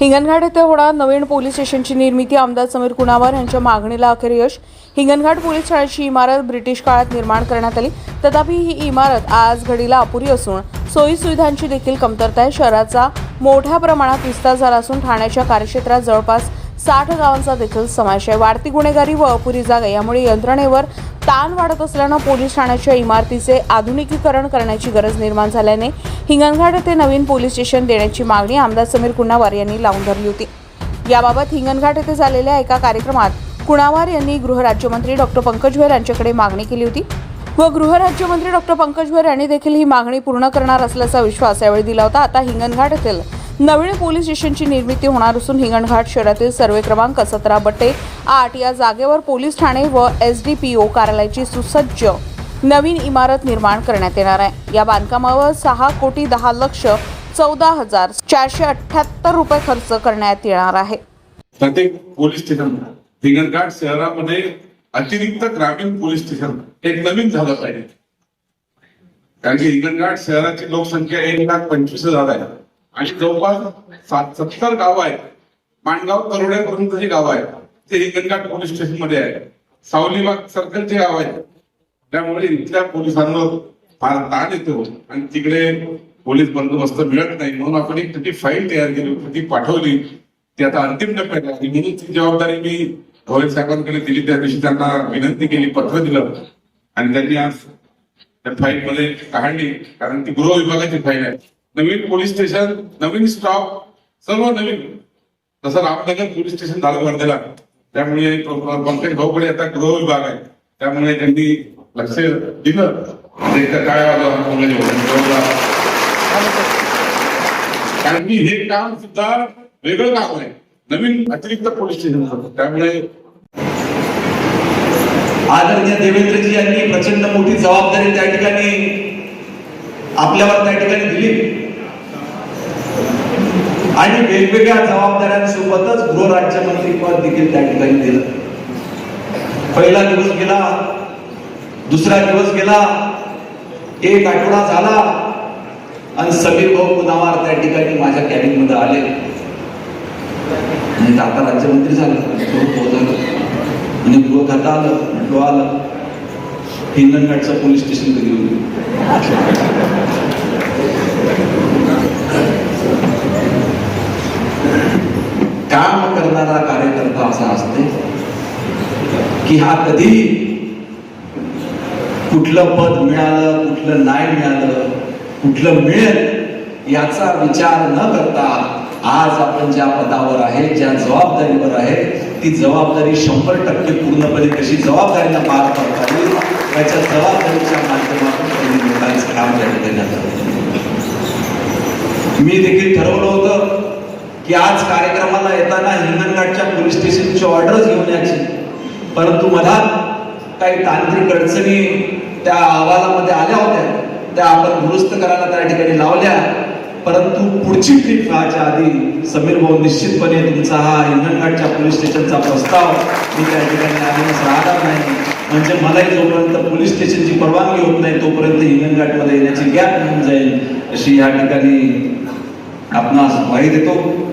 हिंगणघाट येथे होणार नवीन पोलीस स्टेशनची निर्मिती. आमदार समीर कुणावार यांच्या मागणीला अखेर यश? हिंगणघाट पोलीस ठाण्याची इमारत ब्रिटिश काळात निर्माण करण्यात आली. तथापि ही इमारत आज घडीला अपुरी असून सोयी सुविधांची देखील कमतरता आहे. शहराचा मोठ्या प्रमाणात विस्तार झाला असून ठाण्याच्या कार्यक्षेत्रात जवळपास साठ गावांचा देखील समावेश आहे. वाढती गुन्हेगारी व अपुरी जागा यामुळे यंत्रणेवर ताण वाढत असल्यानं पोलीस ठाण्याच्या इमारतीचे आधुनिकीकरण करण्याची गरज निर्माण झाल्याने हिंगणघाट येथे नवीन पोलीस स्टेशन देण्याची मागणी आमदार समीर कुणावार यांनी लावून धरली होती. याबाबत हिंगणघाट येथे झालेल्या एका कार्यक्रमात कुणावार यांनी गृहराज्यमंत्री डॉक्टर पंकज भोयर यांच्याकडे मागणी केली होती व गृहराज्यमंत्री डॉक्टर पंकज भोयर यांनी देखील ही मागणी पूर्ण करणार असल्याचा विश्वास यावेळी दिला होता. आता हिंगणघाट येथील नवीन पोलीस स्टेशनची निर्मिती होणार असून हिंगणघाट शहरातील सर्वे क्रमांक सतरा बट्टे आठ या जागेवर पोलीस ठाणे व एस डी पी ओ कार्यालयाची सुसज्ज नवीन इमारत निर्माण करण्यात येणार आहे. या बांधकामावर सहा कोटी दहा लक्ष चौदा हजार चारशे अठ्याहत्तर रुपये खर्च करण्यात येणार आहे. प्रत्येक पोलीस स्टेशन हिंगणघाट शहरामध्ये अतिरिक्त ग्रामीण पोलीस स्टेशन एक नवीन झालं पाहिजे. कारण की हिंगणघाट शहराची लोकसंख्या एक लाख पंचवीस हजार आहे. आणि जवळपास सात सत्तर गाव आहेत. माणगाव तरोड्यापर्यंत जे गाव आहेत ते हिंगणघाट पोलीस स्टेशनमध्ये आहे सावलीबाग सर्कलचे गाव आहेत. त्यामुळे इथल्या पोलिसांवर फार ताण येतो आणि तिकडे पोलीस बंदोबस्त मिळत नाही. म्हणून आपण एक त्याची फाईल तयार केली होती ती पाठवली. ती आता अंतिम टप्प्यात आली म्हणून ती जबाबदारी मी भोयर साहेबांकडे दिली. त्या दिवशी त्यांना विनंती केली पत्र दिलं. आणि त्यांनी आज त्या फाईल मध्ये काढली कारण ती गृह विभागाची फाईल आहे. नवीन पोलीस स्टेशन नवीन स्टॉप सर्व नवीन. तसं रामनगर पोलीस स्टेशन चालू वर्धेला त्यामुळे पंकज भाऊकडे आता गृह विभाग आहे. त्यामुळे त्यांनी लक्ष दिलं. म्हणजे काय म्हणजे कारण की हे काम सुद्धा वेगळं काम आहे. नवीन अतिरिक्त पोलीस स्टेशन त्यामुळे आदरणीय देवेंद्रजी यांनी प्रचंड मोठी जबाबदारी त्या ठिकाणी आपल्यावर त्या ठिकाणी दिली. आणि वेगवेगळ्या जबाबदाऱ्यांसोबतच गृहराज्यमंत्री पद देखील त्या ठिकाणी दिलं. पहिला दिवस गेला दुसरा दिवस गेला एक आठवडा झाला आणि समीर भाऊ पुनावार त्या ठिकाणी माझ्या कॅबिनमध्ये आले. आणि आता राज्यमंत्री झालं. आणि म्हणजे गृह खाता आलं म्हटलं आलं. हिंगणघाटचं पोलीस स्टेशन कधी होती काम करणारा कार्यकर्ता असा असते की हा कधी कुठलं पद मिळालं कुठलं नाही मिळालं कुठलं मिळेल याचा विचार न करता आज आपण ज्या पदावर आहे ज्या जबाबदारीवर आहे ती जबाबदारी शंभर टक्के पूर्णपणे कशी जबाबदारीला पार पाडता येईल त्याच्या जबाबदारीच्या माध्यमातून त्यांनी लोकांचं काम त्या ठिकाणी मी देखील ठरवलं होतं की आज कार्यक्रमाला येताना हिंगणघाटच्या पोलीस स्टेशनची ऑर्डरच घेऊन यायची. परंतु मला काही तांत्रिक अडचणी त्या अहवालामध्ये आल्या होत्या. त्या आपण दुरुस्त करायला त्या ठिकाणी लावल्या. परंतु पुढची ट्रीप व्हायच्या आधी समीर भाऊ निश्चितपणे तुमचा हा हिंगणघाटच्या पोलीस स्टेशनचा प्रस्ताव मी त्या ठिकाणी आणण्यास राहणार नाही. म्हणजे मलाही जोपर्यंत पोलीस स्टेशनची परवानगी होत नाही तोपर्यंत हिंगणघाटमध्ये येण्याची गॅप होऊन जाईल अशी या ठिकाणी आपणास ग्वाही देतो.